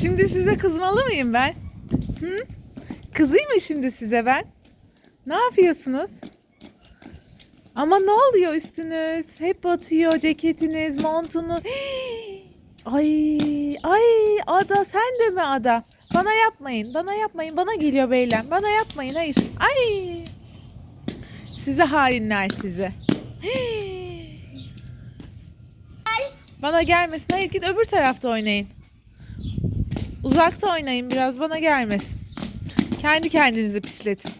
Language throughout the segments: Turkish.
Şimdi size kızmalı mıyım ben? Hı? Kızayım mı şimdi size ben? Ne yapıyorsunuz? Ama ne oluyor üstünüz? Hep batıyor ceketiniz, montunuz. Ay, ay Ada sen de mi Ada? Bana yapmayın, bana yapmayın. Bana geliyor beyler. Bana yapmayın, hayır. Ay. Size hainler size. Bana gelmesin. Hayır git öbür tarafta oynayın. Uzakta oynayın biraz bana gelmesin. Kendi kendinizi pisletin.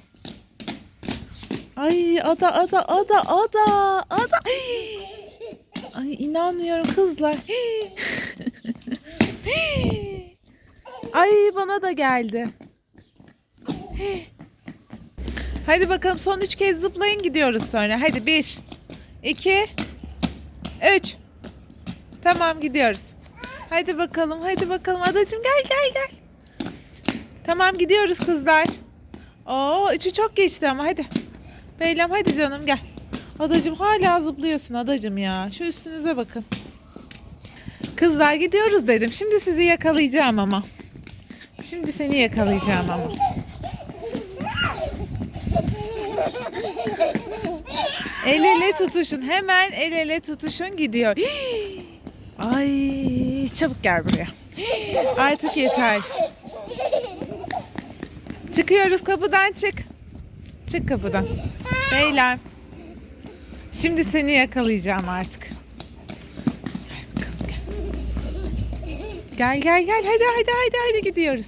Ay ada ada ada ada ada. Ay inanmıyorum kızlar. Ay bana da geldi. Hadi bakalım son üç kez zıplayın gidiyoruz sonra. Hadi bir, iki, üç. Tamam gidiyoruz. Hadi bakalım hadi bakalım adacığım gel gel gel. Tamam gidiyoruz kızlar. Oo üçü çok geçti ama hadi. Beylem hadi canım gel. Adacığım hala zıplıyorsun adacığım ya. Şu üstünüze bakın. Kızlar gidiyoruz dedim. Şimdi sizi yakalayacağım ama. Şimdi seni yakalayacağım ama. El ele tutuşun. Hemen el ele tutuşun gidiyor. Ay çabuk gel buraya. Artık yeter. Çıkıyoruz kapıdan çık. Çık kapıdan. Beyler. Şimdi seni yakalayacağım artık. Gel gel gel hadi hadi hadi hadi gidiyoruz.